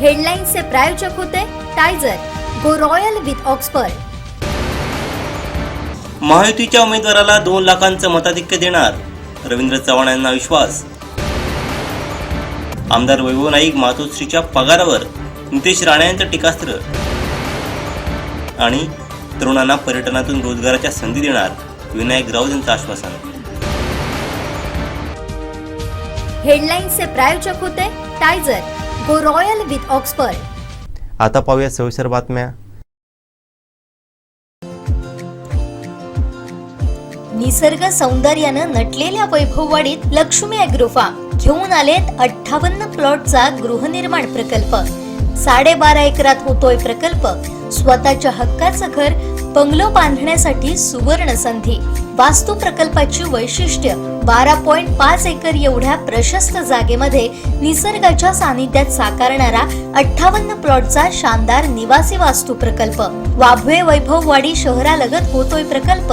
हेडलाईन्सचे प्रायोजक होते टायझर गो रॉयल विथ ऑक्सफर्ड. महायुतीच्या उमेदवाराला दोन लाखांचं मताधिक्य देणार रवींद्र चव्हाण यांना विश्वास. आमदार वैभव नाईक मातोश्रीच्या पगारावर नितेश राणे यांचं टीकास्त्र. आणि तरुणांना पर्यटनातून रोजगाराच्या संधी देणार विनायक राऊत यांचं आश्वासन. हेडलाईन्सचे प्रायोजक होते टायझर गो रॉयल विथ ऑक्सफर्ड. आता पाहूया सविस्तर बातम्या. निसर्ग सौंदर्यानं नटलेल्या वैभववाडीत लक्ष्मी अॅग्रो फार्म घेऊन आलेत अठ्ठावन्न प्लॉटचा गृहनिर्माण प्रकल्प. साडेबारा एकरात होतोय प्रकल्प. स्वतःच्या हक्काचं घर बंगलो बांधण्यासाठी सुवर्ण संधी. वास्तू प्रकल्पाची वैशिष्ट्य बारा पॉइंट पाच एकर एवढ्या प्रशस्त जागेमध्ये निसर्गाच्या सानिध्यात साकारणारा अठ्ठावन्न प्लॉटचा शानदार निवासी वास्तू प्रकल्प. वाभवे वैभववाडी शहरालगत होतोय प्रकल्प.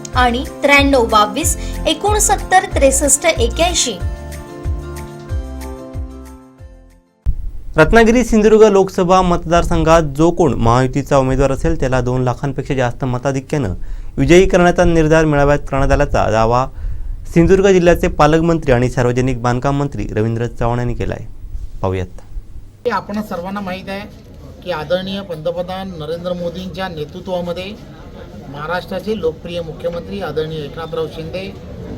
आणि त्र्याण्णव बावीस एकोणसत्तर त्रेसष्ट एक्याऐंशी. रत्नागिरी सिंधुदुर्ग लोकसभा मतदारसंघात जो कोण महायुतीचा उमेदवार असेल त्याला दोन लाखांपेक्षा जास्त मताधिक्यानं विजयी करण्याचा निर्धार मेळाव्यात करण्यात आल्याचा दावा सिंधुदुर्ग जिल्ह्याचे पालकमंत्री आणि सार्वजनिक बांधकाम मंत्री रवींद्र चव्हाण यांनी केला आहे पाहूयात. हे आपण सर्वांना माहीत आहे की आदरणीय पंतप्रधान नरेंद्र मोदींच्या नेतृत्वामध्ये महाराष्ट्राचे लोकप्रिय मुख्यमंत्री आदरणीय एकनाथराव शिंदे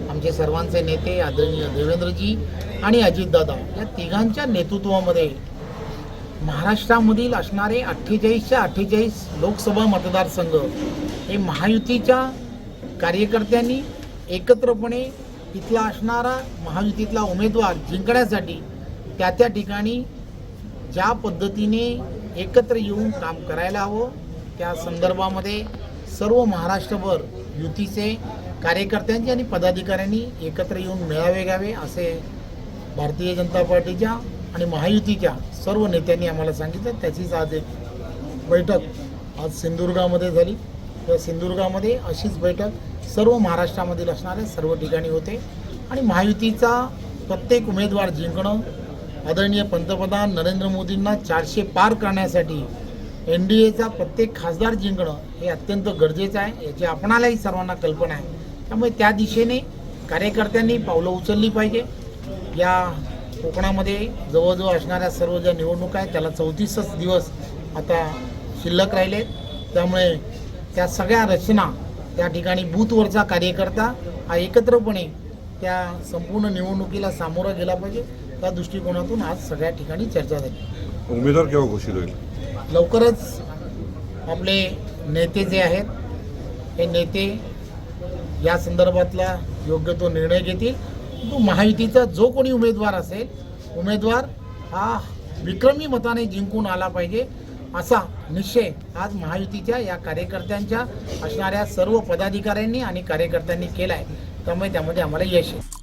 आमचे सर्वांचे नेते आदरणीय देवेंद्रजी आणि अजितदादा या तिघांच्या नेतृत्वामध्ये महाराष्ट्रामधील असणारे अठ्ठेचाळीसच्या अठ्ठेचाळीस लोकसभा मतदारसंघ हे महायुतीच्या कार्यकर्त्यांनी एकत्रपणे इथला असणारा महायुतीतला उमेदवार जिंकण्यासाठी त्या त्या ठिकाणी ज्या पद्धतीने एकत्र येऊन काम करायला हवं त्या संदर्भामध्ये सर्व महाराष्ट्रभर युतीचे कार्यकर्त्यांची आणि पदाधिकाऱ्यांनी एकत्र येऊन मेळावे घ्यावे असे भारतीय जनता पार्टीच्या आणि महायुतीच्या सर्व नेत्यांनी आम्हाला सांगितलं. त्याचीच आज एक बैठक आज सिंधुदुर्गामध्ये झाली. त्या सिंधुदुर्गामध्ये अशीच बैठक सर्व महाराष्ट्रामधील असणाऱ्या सर्व ठिकाणी होते. आणि महायुतीचा प्रत्येक उमेदवार जिंकणं आदरणीय पंतप्रधान नरेंद्र मोदींना चारशे पार करण्यासाठी एन डी एचा प्रत्येक खासदार जिंकणं हे अत्यंत गरजेचं आहे याची आपणालाही सर्वांना कल्पना आहे. त्यामुळे त्या दिशेने कार्यकर्त्यांनी पावलं उचलली पाहिजे. या कोकणामध्ये जवळजवळ असणाऱ्या सर्व ज्या निवडणुका आहेत त्याला चौतीसच दिवस आता शिल्लक राहिले त्यामुळे त्या सगळ्या रचना त्या ठिकाणी बूथवरचा कार्यकर्ता हा एकत्रपणे त्या संपूर्ण निवडणुकीला सामोरा गेला पाहिजे. त्या दृष्टिकोनातून आज सगळ्या ठिकाणी चर्चा झाली. उमेदवार केव्हा घोषित होईल? लवकरच आपले नेते जे आहेत हे नेते या संदर्भातला योग्य तो निर्णय घेतील. तो महायुतीचा जो कोणी उमेदवार असेल उमेदवार हा विक्रमी मताने जिंकून आला पाहिजे असा निश्चय आज महायुतीच्या या कार्यकर्त्यांच्या असणाऱ्या सर्व पदाधिकाऱ्यांनी आणि कार्यकर्त्यांनी केला आहे त्यामुळे त्यामध्ये आम्हाला यश आहे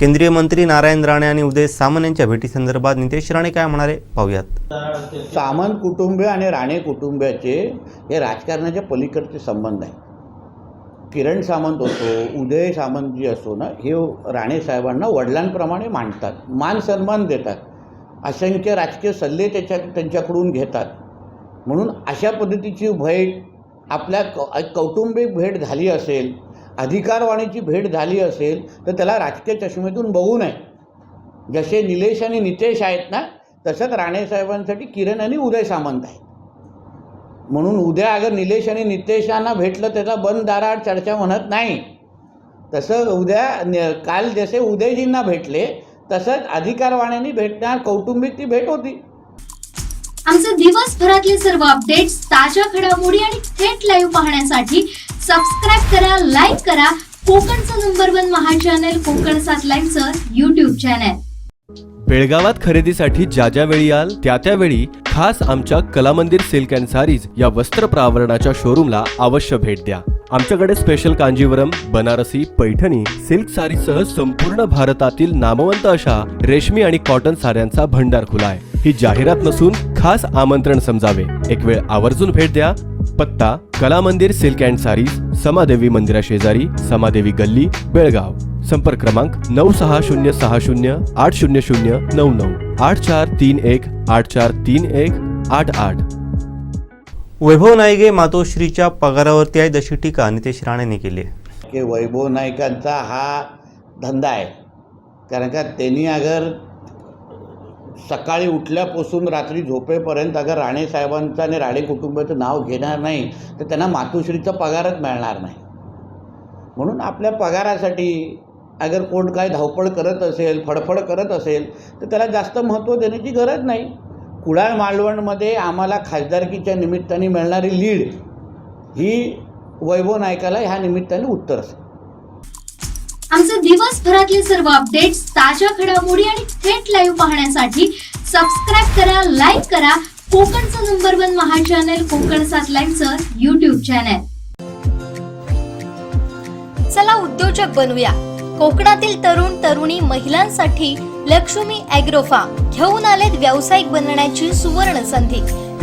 केंद्रीय मंत्री नारायण राणे आणि उदय सामंत यांच्या भेटीसंदर्भात नितेश राणे काय म्हणाले पाहूयात. सामंत कुटुंबीय आणि राणे कुटुंबियाचे हे राजकारणाच्या पलीकडचे संबंध आहे. किरण सामंत असो उदय सामंत जी असो ना हे राणे साहेबांना वडिलांप्रमाणे मांडतात मान सन्मान देतात असंख्य राजकीय सल्ले त्याच्या त्यांच्याकडून घेतात. म्हणून अशा पद्धतीची भेट आपल्या कौटुंबिक भेट झाली असेल अधिकारवाणीची भेट झाली असेल तर त्याला राजकीय चष्मेतून बघू नये. जसे निलेश आणि नितेश आहेत ना तसंच राणेसाहेबांसाठी किरण आणि उदय सामंत आहेत. म्हणून उद्या अगर निलेश आणि नितेशांना भेटलं त्याचा बंद दाराआड चर्चा म्हणत नाही. तसं उद्या न- काल जसे उदयजींना भेटले तसंच अधिकारवाण्यांनी भेटणार कौटुंबिक ती भेट होती. आमचे दिवसभरातले सर्व अपडेट्स ताज्या घडामोडी आणि थेट लाईव्ह पाहण्यासाठी सबस्क्राईब करा लाईक करा. कोकणचं नंबर वन महा चॅनल कोकण सात लाईव्हचं युट्यूब चॅनल बेळगावात खरेदीसाठी ज्या ज्या वेळी याल त्या त्या वेळी खास आमच्या कलामंदिर सिल्क अँड सारीज या वस्त्र प्रावरणाच्या शोरूमला अवश्य भेट द्या. आमच्याकडे स्पेशल कांजीवरम बनारसी पैठणी सिल्क सारीसह संपूर्ण भारतातील नामवंत अशा रेशमी आणि कॉटन साड्यांचा भंडार खुला आहे. ही जाहिरात नसून खास आमंत्रण समजावे. एक वेळ आवर्जून भेट द्या. पत्ता Kalamandir silk and sarees Samadevi मंदिरा शेजारी समादेवी गल्ली बेळगाव. संपर्क क्रमांक नऊ सहा शून्य सहा शून्य आठ शून्य शून्य नऊ नऊ. आठ चार तीन एक आठ चार तीन एक आठ आठ. वैभव नाईगे मातोश्रीच्या पगारावरती आहेत अशी टीका नितेश राणेने केली आहे. की वैभव नाईकांचा हा धंदा आहे. कारण का त्यांनी अगर सकाळी उठल्यापासून रात्री झोपेपर्यंत अगर राणे साहेबांचं आणि राणे कुटुंबाचं नाव घेणार नाही तर त्यांना मातोश्रीचा पगारच मिळणार नाही. म्हणून आपल्या पगारासाठी अगर कोण काय धावपळ करत असेल फडफड करत असेल तर त्याला जास्त महत्त्व देण्याची गरज नाही. कुडाळ मालवणमध्ये आम्हाला खासदारकीच्या निमित्ताने मिळणारी लीड ही वैभव नायकाला ह्या निमित्ताने उत्तर असेल. आमचे दिवसभरातले सर्व अपडेट्स ताज्या घडामोडी आणि थेट लाईव्ह पाहण्यासाठी सबस्क्राईब करा लाईक करा. कोकणचं नंबर वन महा चॅनल कोकण सात लाईव्हचं युट्यूब चॅनल चला उद्योजक बनूया. कोकणातील तरुण तरुणी महिलांसाठी लक्ष्मी ॲग्रोफार्म घेऊन आलेत व्यावसायिक बनण्याची सुवर्ण संधी.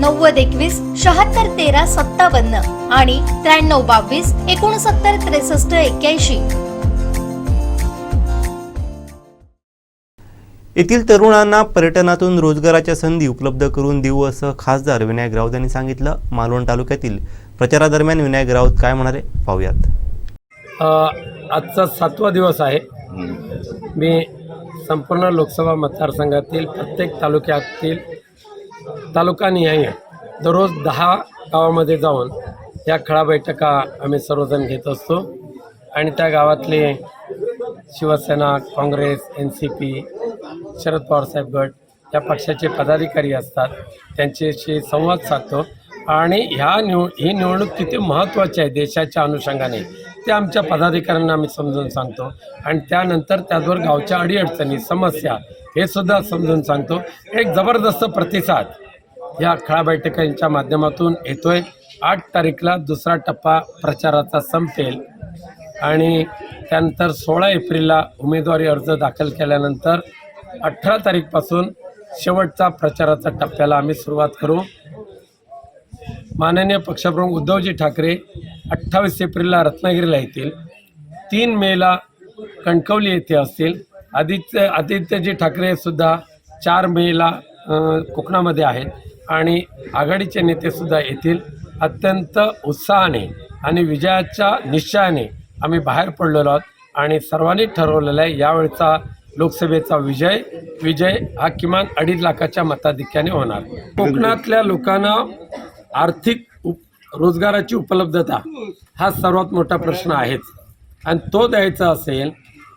नव्वद एकवीस शहात्तर तेरा सत्तावन्न आणि त्र्याण्णव बावीस एकोणसत्तर त्रेसष्ट एक्क्याऐंशी. येथील तरुणांना पर्यटनातून रोजगाराच्या संधी उपलब्ध करून देऊ असं खासदार विनायक राऊत यांनी सांगितलं. मालवण तालुक्यातील प्रचारादरम्यान विनायक राऊत काय म्हणाले पाहूयात. अ, आजचा सातवा दिवस आहे. मी संपूर्ण लोकसभा मतदारसंघातील प्रत्येक तालुक्यातील तालुकानिहाय दररोज दहा गावामध्ये जाऊन या खळा बैठका आम्ही सर्वजण घेत असतो. आणि त्या गावातले Shivsena Congress N C P Sharad पवारसाहेब गट या पक्षाचे पदाधिकारी असतात. त्यांच्याशी संवाद साधतो. आणि ह्या निव ही निवडणूक किती महत्त्वाची आहे देशाच्या अनुषंगाने ते आमच्या पदाधिकाऱ्यांना आम्ही समजून सांगतो. आणि त्यानंतर त्याचबरोबर गावच्या अडीअडचणी समस्या हे सुद्धा समजून सांगतो. एक जबरदस्त प्रतिसाद या खळा बैठकांच्या माध्यमातून येतोय. आठ तारीखला दुसरा टप्पा प्रचाराचा संपेल. आणि त्यानंतर सोळा एप्रिलला उमेदवारी अर्ज दाखल केल्यानंतर अठरा तारीखपासून शेवटचा प्रचाराचा टप्प्याला आम्ही सुरुवात करू. माननीय पक्षप्रमुख उद्धवजी ठाकरे अठ्ठावीस एप्रिलला रत्नागिरीला येतील. तीन मेला कणकवली येथे असतील. आदित्य आदित्यजी ठाकरे सुद्धा चार मेला कोकणामध्ये आहेत. आणि आघाडीचे नेतेसुद्धा येतील. अत्यंत उत्साहाने आणि विजयाच्या निश्चयाने आम्ही बाहेर पडलेलो आहोत आणि सर्वांनी ठरवलेलं आहे यावेळचा लोकसभेचा विजय विजय हा किमान अडीच लाखाच्या मताधिक्याने होणार. कोकणातल्या लोकांना आर्थिक उप रोजगाराची उपलब्धता हा सर्वात मोठा प्रश्न आहेच. आणि तो द्यायचा असेल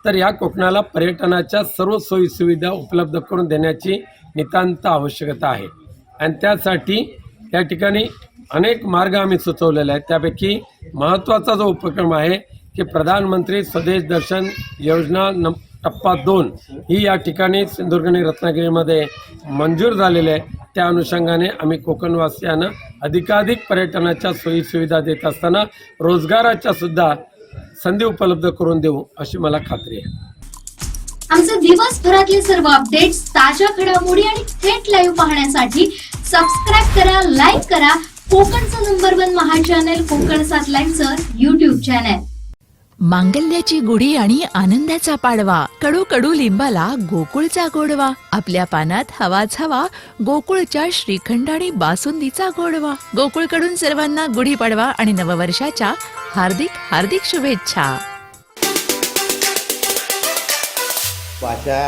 तर या कोकणाला पर्यटनाच्या सर्व सोयीसुविधा उपलब्ध करून देण्याची नितांत आवश्यकता आहे. आणि त्यासाठी या ठिकाणी अनेक मार्ग आम्ही सुचवलेले आहेत. त्यापैकी महत्त्वाचा जो उपक्रम आहे की प्रधानमंत्री स्वदेश दर्शन योजना न टप्पा दोन ही या ठिकाणी सिंधुदुर्ग आणि रत्नागिरीमध्ये मंजूर झालेली आहे. त्या अनुषंगाने आम्ही कोकणवासियांना अधिकाधिक पर्यटनाच्या सोयीसुविधा देत असताना रोजगाराच्या सुद्धा संधी उपलब्ध करून देऊ अशी मला खात्री आहे. आमचे दिवसभरातले सर्व अपडेट्स ताज्या घडामोडी आणि थेट लाईव्ह पाहण्यासाठी सबस्क्राईब करा लाईक करा. कोकणचं नंबर वन महा चॅनल कोकण सात लाईव्हचं युट्यूब चॅनल मांगल्याची गुढी आणि आनंदाचा पाडवा. कडू कडू लिंबाला गोकुळचा गोडवा. आपल्या पानात हवाच हवा गोकुळच्या श्रीखंड आणि बासुंदीचा गोडवा. गोकुळकडून सर्वांना गुढी पाडवा आणि नववर्षाच्या हार्दिक हार्दिक शुभेच्छा. भाषा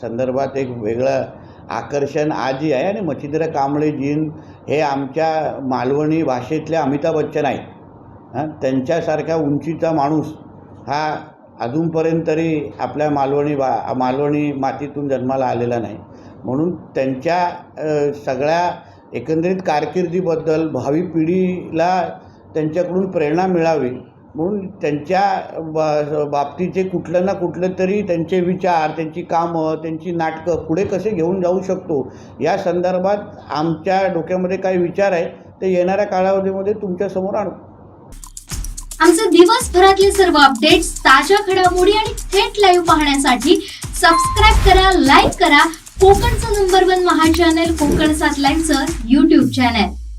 संदर्भात एक वेगळं आकर्षण आजही आहे आणि मच्छिंद्र कांबळेजीन हे आमच्या मालवणी भाषेतले अमिताभ बच्चन आहेत. हां? त्यांच्यासारख्या उंचीचा माणूस हा अजूनपर्यंत तरी आपल्या मालवणी बा मालवणी मातीतून जन्माला आलेला नाही. म्हणून त्यांच्या सगळ्या एकंदरीत कारकिर्दीबद्दल भावी पिढीला त्यांच्याकडून प्रेरणा मिळावी म्हणून त्यांच्या बा बाबतीचे कुठलं ना कुठलं तरी त्यांचे विचार त्यांची कामं त्यांची नाटकं पुढे कसे घेऊन जाऊ शकतो? या संदर्भात आमच्या डोक्यामध्ये काही विचार आहे ते येणाऱ्या कालावधीमध्ये तुमच्यासमोर आणू. आमचे दिवसभरातले सर्व अपडेट्स ताज्या घडामोडी आणि थेट लाईव्ह पाहण्यासाठी सबस्क्राईब करा लाईक करा. कोकणचं नंबर वन महा चॅनल कोकण सात लाईव्हचं युट्यूब चॅनल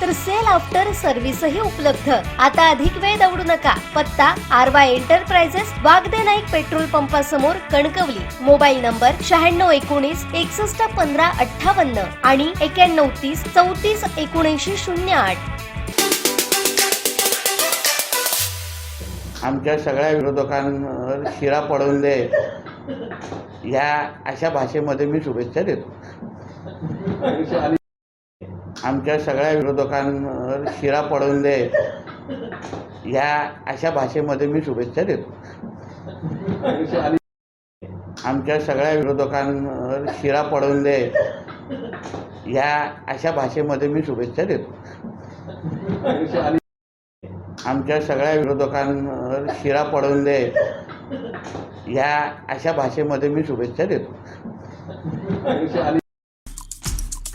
तर सेल आफ्टर सर्व्हिसही उपलब्ध. आता अधिक वेळ दौडू नका. पत्ता RY enterprises Wagde Naik petrol पंपासमोर Kankavli. Mobile number शहाण्णव एकोणीस एकसष्ट पंधरा अठ्ठावन्न आणि एक्याण्णव तीस चौतीस एकोणऐंशी शून्य आठ. आमच्या सगळ्या विरोधकांवर शिरा पडवून दे. या अशा भाषेमध्ये मी शुभेच्छा देतो. आमच्या सगळ्या विरोधकांवर शिरा पडवून दे. या अशा भाषेमध्ये मी शुभेच्छा देतो. आमच्या सगळ्या विरोधकांवर शिरा पडवून दे. या अशा भाषेमध्ये मी शुभेच्छा देतो. आमच्या सगळ्या विरोधकांवर शिरा पडवून दे. या अशा भाषेमध्ये मी शुभेच्छा देतो.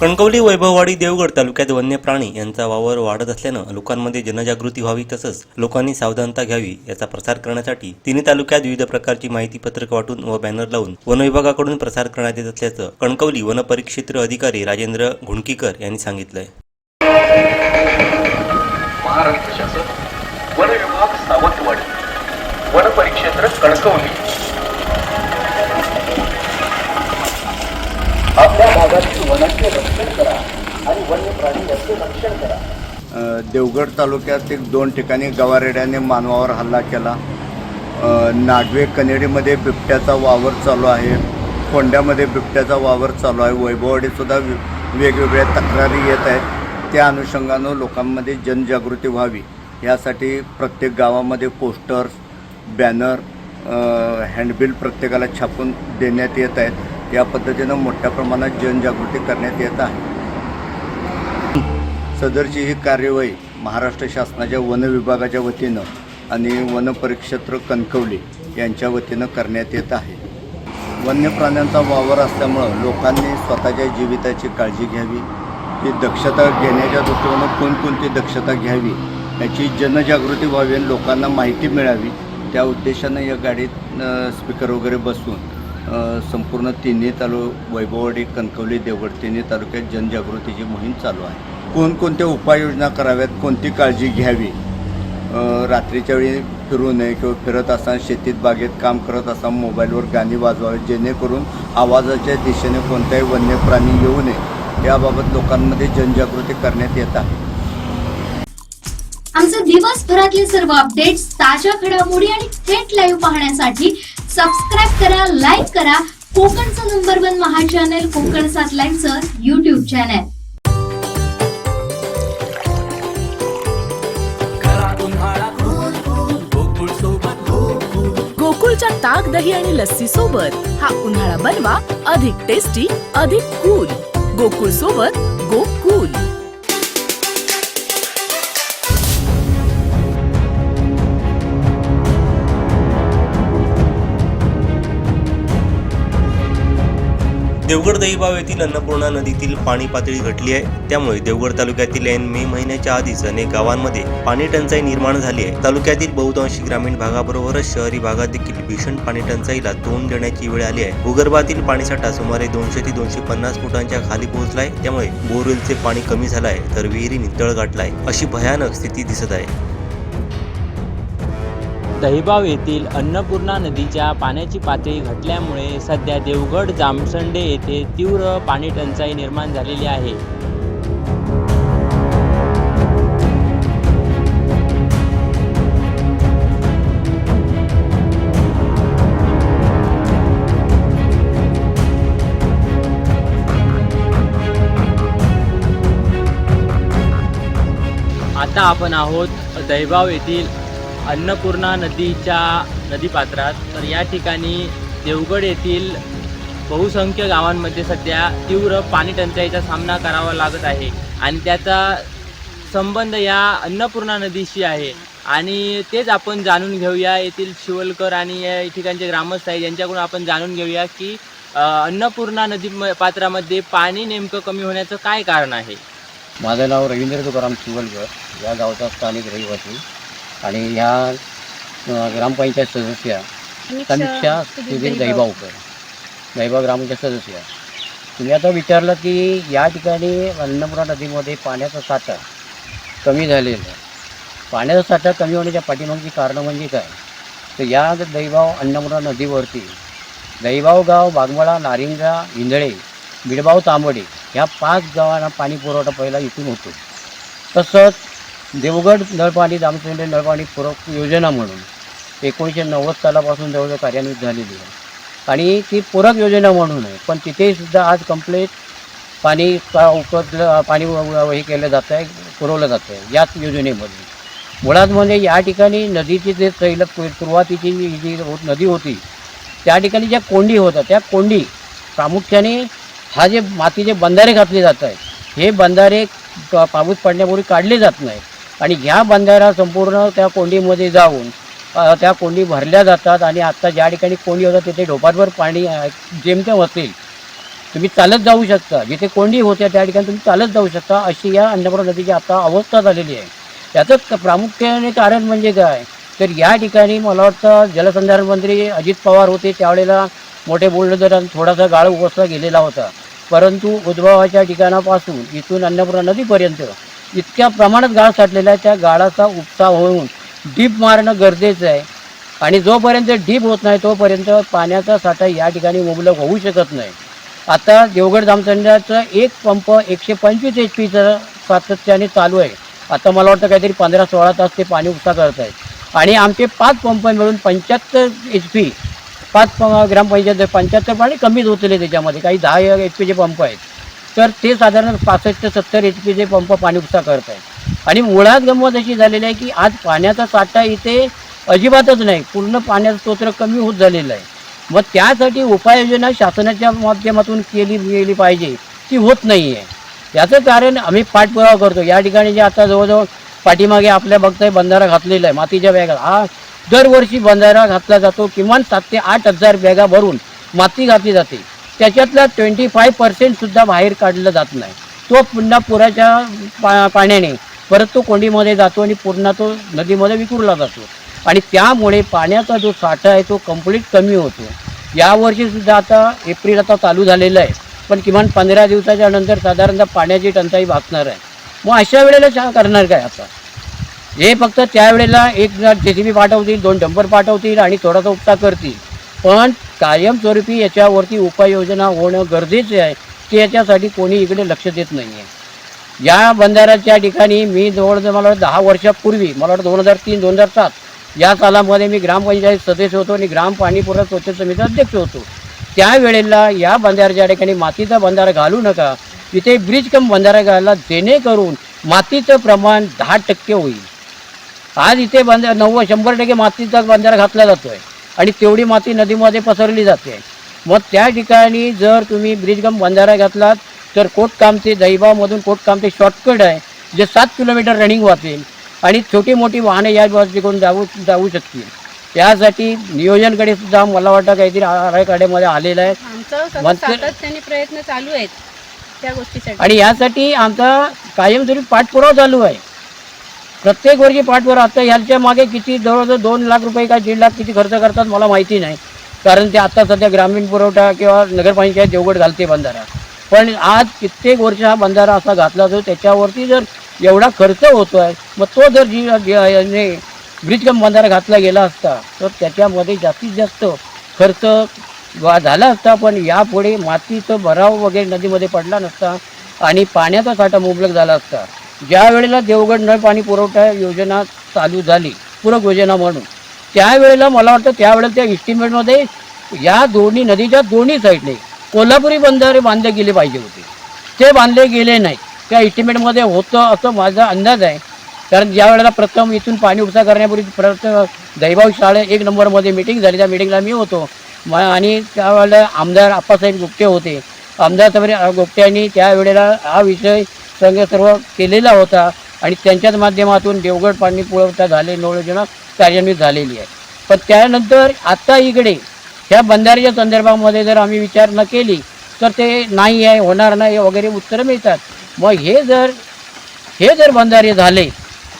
कणकवली वैभववाडी देवगड तालुक्यात वन्य प्राणी यांचा वावर वाढत असल्यानं लोकांमध्ये जनजागृती व्हावी तसंच लोकांनी सावधानता घ्यावी याचा प्रसार करण्यासाठी तिन्ही तालुक्यात विविध प्रकारची माहिती पत्रक वाटून व बॅनर लावून वन विभागाकडून प्रसार करण्यात येत असल्याचं कणकवली वनपरिक्षेत्र अधिकारी राजेंद्र घुणकीकर यांनी सांगितलंय. महाराष्ट्र शासन वन विभाग सावंतवाडी. वनपरिक्षेत्र कणकवली. रक्षण करा आणि वन्य प्राणी यांचे रक्षण करा. देवगड तालुक्यात एक दोन ठिकाणी गवारेड्याने मानवावर हल्ला केला. नागवे कनेडीमध्ये बिबट्याचा वावर चालू आहे. कोंड्यामध्ये बिबट्याचा वावर चालू आहे. वैभववाडीसुद्धा वि- वेगवेगळ्या तक्रारी येत आहेत. त्या अनुषंगानं लोकांमध्ये जनजागृती व्हावी. यासाठी प्रत्येक गावामध्ये पोस्टर्स बॅनर हँडबिल प्रत्येकाला छापून देण्यात येत आहेत. या पद्धतीनं मोठ्या प्रमाणात जनजागृती करण्यात येत आहे. सदरची ही कार्यवाही महाराष्ट्र शासनाच्या वन विभागाच्या वतीनं आणि वन परिक्षेत्र कणकवली यांच्या वतीनं करण्यात येत आहे. वन्य प्राण्यांचा वावर असल्यामुळं लोकांनी स्वतःच्या जीविताची काळजी घ्यावी. ती दक्षता घेण्याच्या दृष्टीनं कोणकोणती दक्षता घ्यावी याची जनजागृती व्हावी आणि लोकांना माहिती मिळावी त्या उद्देशानं या गाडीत स्पीकर वगैरे बसवून संपूर्ण तिन्ही तालु वैभववाडी कणकवली देवगड तिन्ही तालुक्यात जनजागृतीची मोहीम चालू आहे. कोणकोणत्या उपाययोजना कराव्यात कोणती काळजी घ्यावी? रात्रीच्या वेळी फिरू नये किंवा फिरत असताना शेतीत बागेत काम करत असताना मोबाईलवर गाणी वाजवावी जेणेकरून आवाजाच्या दिशेने कोणताही वन्य प्राणी येऊ नये. याबाबत लोकांमध्ये जनजागृती करण्यात येत आहे. आमचे दिवसभरातले सर्व अपडेट्स ताज्या घडामोडी आणि थेट लाईव्ह पाहण्यासाठी सबस्क्राईब करा लाईक करा. कोकणचं नंबर वन महा चॅनल कोकण सात लाईनचं युट्यूब चॅनल गोकुळच्या ताक दही आणि लस्सी सोबत हा उन्हाळा बनवा अधिक टेस्टी अधिक कूल गोकुळ सोबत गोकुल देवगड दहिबाव येथील अन्नपूर्णा नदीतील पाणी पातळी घटली आहे. त्यामुळे देवगड तालुक्यातील ऐन मे महिन्याच्या आधीच अनेक गावांमध्ये पाणी टंचाई निर्माण झाली आहे. तालुक्यातील बहुतांशी ग्रामीण भागाबरोबरच शहरी भागात देखील भीषण पाणी टंचाईला तोंड देण्याची वेळ आली आहे. भूगर्भातील पाणीसाठा सुमारे दोनशे ते दोनशे पन्नास फुटांच्या खाली पोहोचलाय. त्यामुळे बोरवेलचे पाणी कमी झालं आहे तर विहिरीने तळ गाठलाय. अशी भयानक स्थिती दिसत आहे. दहिबाव येथील अन्नपूर्णा नदीच्या पाण्याची पातळी घटल्यामुळे सध्या देवगड जामसंडे येथे तीव्र पाणी टंचाई निर्माण झालेली आहे. आता आपण आहोत दहिबाव येथील अन्नपूर्णा नदीच्या नदीपात्रात. तर या ठिकाणी देवगड येथील बहुसंख्य गावांमध्ये सध्या तीव्र पाणी टंचाईचा सामना करावा लागत आहे आणि त्याचा संबंध या अन्नपूर्णा नदीशी आहे. आणि तेच आपण जाणून घेऊया. येथील शिवलकर आणि या ठिकाणचे ग्रामस्थ आहेत यांच्याकडून आपण जाणून घेऊया की अन्नपूर्णा नदी म- पात्रामध्ये पाणी नेमकं कमी होण्याचं काय कारण आहे? माझं नाव रवींद्र तुकाराम शिवलकर. या गावचा स्थानिक रहिवासी. आणि ह्या ग्रामपंचायत सदस्य समीक्षा सुधीर दैबावकर दैबाव ग्रामपंचायत सदस्य. तुम्ही आता विचारलं की या ठिकाणी अन्नपूर्णा नदीमध्ये पाण्याचा साठा कमी झालेला आहे. पाण्याचा साठा कमी होण्याच्या पाठीमागची कारणं म्हणजे काय? तर या दैबाव अन्नपूर्णा नदीवरती दैबाव गाव बागमळा नारिंगा इंधळे बिडबाव तांबडे ह्या पाच गावांना पाणी पुरवठा पहिला इथून होतो. तसंच देवगड नळपाणी दामसंडे नळपाणी पूरक योजना म्हणून एकोणीसशे नव्वद सालापासून जवळजवळ कार्यान्वित झालेली आहे. आणि ती पूरक योजना म्हणून आहे. पण तिथेसुद्धा आज कंप्लेट पाणी का उपलब्ध पाणी हे केलं जातं आहे पुरवलं जातं आहे याच योजनेमध्ये. मुळात म्हणजे या ठिकाणी नदीची जे सैल सुरुवातीची जी जी हो- नदी होती त्या ठिकाणी ज्या कोंडी होत्या त्या कोंडी प्रामुख्याने हा जे मातीचे बंधारे घातले जात आहेत हे बंधारे पाऊस पडण्यापूर्वी काढले जात नाहीत. आणि ह्या बंधाऱ्या संपूर्ण त्या कोंडीमध्ये जाऊन त्या कोंडी भरल्या जातात आणि आत्ता ज्या ठिकाणी कोंडी होतात तिथे ढोपाटभर पाणी जेमतेम असेल तुम्ही चालत जाऊ शकता. जिथे कोंडी होत्या त्या ठिकाणी तुम्ही चालत जाऊ शकता अशी या अन्नपूर्णा नदीची आता अवस्था झालेली आहे. त्याचं प्रामुख्याने कारण म्हणजे काय? तर या ठिकाणी मला वाटतं जलसंधारण मंत्री अजित पवार होते त्यावेळेला मोठे बोलणं थोडासा गाळ उपसला गेलेला होता. परंतु उद्भवाच्या ठिकाणापासून इथून अन्नपूर्णा नदीपर्यंत इतक्या प्रमाणात गाळ साठलेला आहे त्या गाळाचा उपसा होऊन डीप मारणं गरजेचं आहे. आणि जोपर्यंत डीप होत नाही तोपर्यंत पाण्याचा साठा या ठिकाणी मुबलक होऊ शकत नाही. आता देवगड जामसंड्याचं एक पंप एकशे पंचवीस एच पीचं सातत्याने चालू आहे. आता मला वाटतं काहीतरी पंधरा सोळा तास ते पाणी उपसा करत आहेत आणि आमचे पाच पंप मिळून पंच्याहत्तर एच पी पाच प- ग्रामपंचायत पंच्याहत्तर पाणी कमीच होतले त्याच्यामध्ये. काही दहा एच पीचे पंप आहेत. तर ते साधारण पासष्ट ते सत्तर एच पीचे पंप पाणी उपसा करत आहेत आणि मुळात गंमत अशी झालेली आहे की आज पाण्याचा साठा इथे अजिबातच नाही. पूर्ण पाण्याचं स्तोत्र कमी होत झालेलं आहे. मग त्यासाठी उपाययोजना शासनाच्या माध्यमातून केली गेली पाहिजे ती होत नाही आहे. याचं कारण आम्ही पाठपुरावा करतो. या ठिकाणी जे आता जवळजवळ पाठीमागे आपल्या बघताय बंधारा घातलेला आहे मातीच्या बॅगा. हा दरवर्षी बंधारा घातला जातो. किमान सात ते आठ हजार बॅगा भरून माती घातली जाते. त्याच्यातला ट्वेंटी फाय पर्सेंटसुद्धा बाहेर काढलं जात नाही. तो पुन्हा पुराच्या पा पाण्याने परत तो कोंडीमध्ये जातो आणि पुन्हा तो नदीमध्ये विखुरला जातो. आणि त्यामुळे पाण्याचा जो साठा आहे तो कंप्लीट कमी होतो. यावर्षीसुद्धा आता एप्रिल आता चालू झालेलं आहे. पण किमान पंधरा दिवसाच्या नंतर साधारणतः पाण्याची टंचाई भासणार आहे. मग अशा वेळेला शा करणार काय आता? हे फक्त त्यावेळेला एक जे सी बी पाठवतील दोन डंपर पाठवतील आणि थोडासा उपचार करतील. पण कायमस्वरूपी याच्यावरती उपाययोजना होणं गरजेचे आहे ते याच्यासाठी कोणी इकडे लक्ष देत नाही आहे या बंधाऱ्याच्या ठिकाणी मी जवळजवळ मला वाटतं दहा वर्षापूर्वी मला वाटतं दोन हजार तीन दोन हजार सात या सालामध्ये मी ग्रामपंचायत सदस्य होतो आणि ग्राम पाणीपुरवठा स्वच्छ समितीचा अध्यक्ष होतो. त्यावेळेला या बंधाऱ्याच्या ठिकाणी मातीचा बंधारा घालू नका तिथे ब्रिज कम बंधारा घालला जेणेकरून मातीचं प्रमाण दहा टक्के होईल. आज इथे बंद नव्वद शंभर टक्के मातीचा बंधारा घातला जातो आहे आणि तेवढी माती नदीमध्ये पसरली जाते. मग त्या ठिकाणी जर तुम्ही ब्रिजगम बंधारा घातलात तर कोटकाम ते दैबामधून कोटकाम ते शॉर्टकट आहे जे सात किलोमीटर रनिंग वाचेल आणि छोटी मोठी वाहने या बाजूकडून जाऊ जाऊ शकतील. त्यासाठी नियोजनकडे सुद्धा मला वाटतं काहीतरी आराखड्यामध्ये आलेलं आहे. सातत्याने प्रयत्न चालू आहेत त्या गोष्टीसाठी. आणि यासाठी आमचा कायमस्वरूपी पाठपुरावा चालू आहे. प्रत्येक वर्षी पाठपुरावा आता ह्याच्या मागे किती जवळजवळ दोन लाख रुपये का दीड लाख किती खर्च करतात मला माहिती नाही. कारण ते आता सध्या ग्रामीण पुरवठा किंवा नगरपालिकेत देवगड घालते बंधारा. पण आज कित्येक वर्ष हा बंधारा असा घातला जातो. त्याच्यावरती जर एवढा खर्च होतो आहे मग तो जर जी याने ब्रिजकम बंधारा घातला गेला असता तर त्याच्यामध्ये जास्तीत जास्त खर्च झाला असता. पण यापुढे मातीचं भराव वगैरे नदीमध्ये पडला नसता आणि पाण्याचा साठा मुबलक झाला असता. ज्या वेळेला देवगड नळ पाणी पुरवठा योजना चालू झाली पूरक योजना म्हणून त्यावेळेला मला वाटतं त्यावेळेला त्या इस्टिमेटमध्ये या दोन्ही नदीच्या दोन्ही साईडने कोल्हापुरी बंधारे बांधले गेले पाहिजे होते. ते बांधले गेले नाही. त्या इस्टिमेटमध्ये होतं असं माझा अंदाज आहे. कारण ज्या वेळेला प्रथम इथून पाणी उपसा करण्यापूर्वी प्रथम दैभाव शाळे एक नंबरमध्ये मिटिंग झाली. त्या मिटिंगला मी होतो. म आणि त्यावेळेला आमदार आप्पासाहेब गुप्ते होते. आमदार साहेब गुप्ते यांनी त्यावेळेला हा विषय संघ सर्व केलेला होता आणि त्यांच्याच माध्यमातून देवगड पाणी पुरवठा झाले योजना कार्यान्वित झालेली आहे. पण त्यानंतर आत्ता इकडे ह्या बंधाऱ्याच्या संदर्भामध्ये जर आम्ही विचार न केली तर ते नाही आहे होणार नाही वगैरे उत्तरं मिळतात. मग हे जर हे जर बंधारे झाले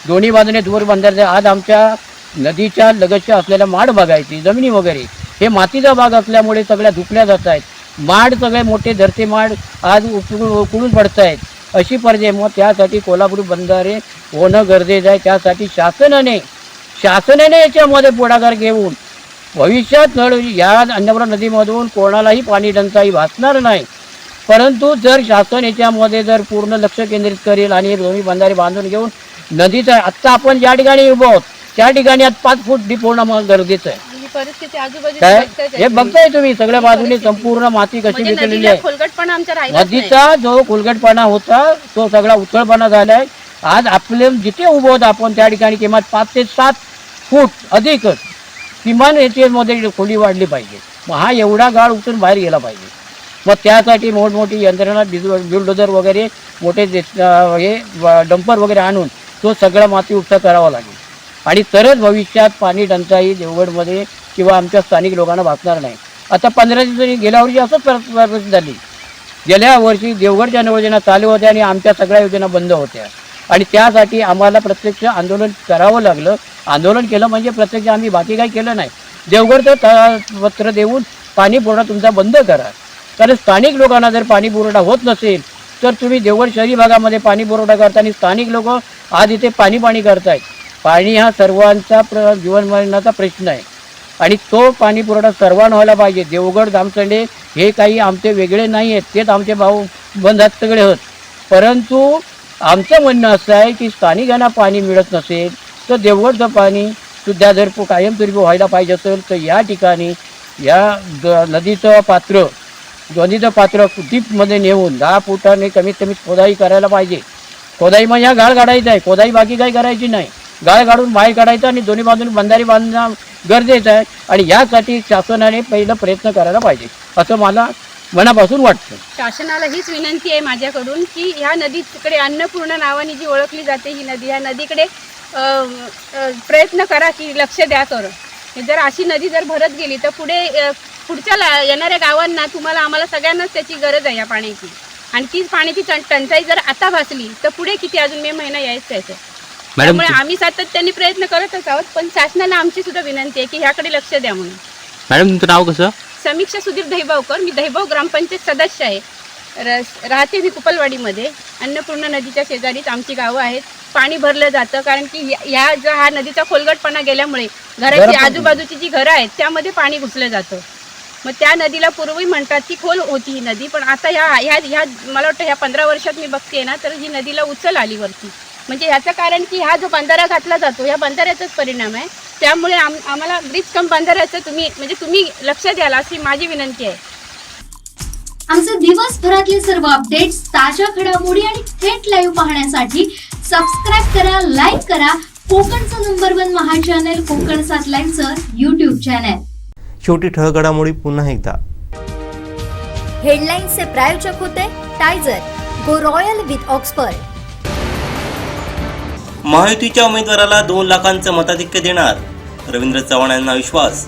दोन्ही बाजूने दूर बंधारे आज आमच्या नदीच्या लगतच्या असलेल्या माड बघायची जमिनी वगैरे हे मातीचा भाग असल्यामुळे सगळ्या धुकल्या जात आहेत. माड सगळे मोठे धरते माड आज उकळून उकळून पडत आहेत. अशी पर्याय. मग त्यासाठी कोल्हापूर बंधारे होणं गरजेचं आहे. त्यासाठी शासनाने शासनाने याच्यामध्ये पुढाकार घेऊन भविष्यात नळ या अन्नपूर्णा नदीमधून कोणालाही पाणी टंचाई भासणार नाही परंतु जर शासन याच्यामध्ये जर पूर्ण लक्ष केंद्रित करेल आणि दोन्ही बंधारे बांधून घेऊन नदीचा आत्ता आपण ज्या ठिकाणी उभं आहोत त्या ठिकाणी आज पाच फूट डीप होणं मग गरजेचं आहे. ही परिस्थिती आजूबाजूला काय? बघताय हे. बघताय तुम्ही सगळ्या बाजूने संपूर्ण माती कशी म्हणजे विकलेली नदीला आहे. खोलगटपणा आमच्या. नदीचा जो खोलगटपणा होता तो सगळा उथळपणा झालाय. आज आपले जिथे उभं होत आपण त्या ठिकाणी किमान पाच ते सात फूट अधिकच किमान याच्यामध्ये खोली वाढली पाहिजे. मग हा एवढा गाळ उचलून बाहेर गेला पाहिजे. मग त्यासाठी मोठमोठी यंत्रणा बिलडोजर वगैरे मोठे जे- अं, हे डंपर वगैरे आणून तो सगळा माती उपसा करावा लागेल. आणि तरच भविष्यात पाणी टंचाई देवगडमध्ये किंवा आमच्या स्थानिक लोकांना भासणार नाही. आता पंधरा दिवस गेल्या वर्षी असंच परिस्थिती झाली. गेल्या वर्षी देवगडच्या योजना चालू होत्या आणि आमच्या सगळ्या योजना बंद होत्या. आणि त्यासाठी आम्हाला प्रत्यक्ष आंदोलन करावं लागलं. आंदोलन केलं म्हणजे प्रत्यक्ष आम्ही बाकी काही केलं नाही. देवगडचं तर पत्र देऊन पाणी पुरवठा तुमचा बंद करा. कारण स्थानिक लोकांना जर पाणी पुरवठा होत नसेल तर तुम्ही देवगड शहरी भागामध्ये पाणी पुरवठा करता आणि स्थानिक लोक आज इथे पाणी पाणी करतायत. पाणी हा सर्वांचा प्र जीवनमरणाचा प्रश्न आहे. आणि तो पाणी पुरवठा सर्वांना व्हायला पाहिजे. देवगड दामचंडे हे काही आमचे वेगळे नाही आहेत. तेच आमचे भाऊ बंधात सगळे होत. परंतु आमचं म्हणणं असं आहे की स्थानिकांना पाणी मिळत नसेल तर देवगडचं पाणी सुद्धा जर कायमस्वरूपी व्हायला पाहिजे असेल तर या ठिकाणी या द नदीचं पात्र दोन्हीचं पात्र डीपमध्ये नेऊन दहा फुटाने कमीत कमी खोदाई करायला पाहिजे. खोदाई मग ह्या गाळ काढायचा आहे. खोदाई बाकी काही करायची नाही. गाळ काढून बाहेर काढायचं आणि दोन्ही बाजूने बंधारी बांधणं गरजेचं आहे. आणि यासाठी शासनाने पहिलं प्रयत्न करायला पाहिजे असं मला मनापासून वाटतं. शासनाला हीच विनंती आहे माझ्याकडून की ह्या नदीकडे अन्नपूर्ण नावाने जी ओळखली जाते ही नदी ह्या नदीकडे प्रयत्न करा की लक्ष द्या कर जर अशी नदी जर भरत गेली तर पुढे पुढच्या ला- येणाऱ्या गावांना तुम्हाला आम्हाला सगळ्यांनाच त्याची गरज आहे या पाण्याची. आणि तीच पाण्याची टंचाई जर आता भासली तर पुढे किती अजून मे महिना यायचं त्याचं मॅडम त्यामुळे आम्ही सातत्याने प्रयत्न करतच आहोत पण शासनाला आमची सुद्धा विनंती आहे की ह्याकडे लक्ष द्या म्हणून. मॅडम तुमचं नाव कसं? समीक्षा सुधीर दहिबावकर मी दहिबाव ग्रामपंचायत सदस्य आहे. र राहते मी कुपलवाडीमध्ये अन्नपूर्णा नदीच्या शेजारीच आमची गावं आहेत. पाणी भरलं जातं कारण की ह्या- ह्या जो हा नदीचा खोलगटपणा गेल्यामुळे घराची घरं- आजूबाजूची जी घरं आहेत त्यामध्ये पाणी घुसलं जातं. मग त्या नदीला पूर्वी म्हणतात की खोल होती ही नदी पण आता ह्या ह्या ह्या मला वाटतं ह्या पंधरा वर्षात मी बघते ना तर ही नदीला उचल आली वरती. म्हणजे ह्याचं कारण की हा जो बंधारा घातला जातो ह्या बंधाऱ्याचाच परिणाम आहे. त्यामुळे आम आम्हाला ब्रिज कम बंधाऱ्याचं तुम्ही म्हणजे तुम्ही लक्ष द्याल अशी माझी विनंती आहे. आमचे दिवसभरातले सर्व अपडेट्स ताज्या घडामोडी आणि थेट लाईव्ह पाहण्यासाठी सबस्क्राईब करा लाईक करा. कोकणचं नंबर वन महा चॅनल कोकण सात लाईव्हचं युट्यूब चॅनल शेवटी ठळक घडामोडी पुन्हा एकदा. हेडलाईन्सचे प्रायोजक होते टायझर गो रॉयल विथ ऑक्सफर्ड महायुतीच्या उमेदवाराला दोन लाखांचं मताधिक्य देणार रवींद्र चव्हाण यांना विश्वास.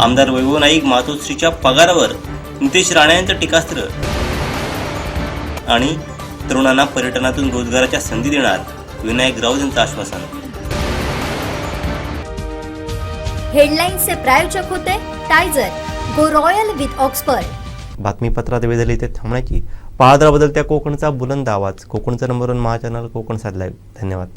आमदार वैभव नाईक मातोश्रीच्या पगारावर नितेश राणे यांचं टीकास्त्र. आणि तरुणांना पर्यटनातून रोजगाराच्या संधी देणार विनायक राऊत यांचं आश्वासन. हेडलाईन्सचे प्रायोजक होते टायझर गो रॉयल विथ ऑक्सफर्ड. बातमीपत्रात वेळ झाली ते थांबण्याची पाहत त्या बदलत्या कोकणचा बुलंद आवाज. कोकणचा नंबर वन महाचॅनल कोकण साधलाय धन्यवाद.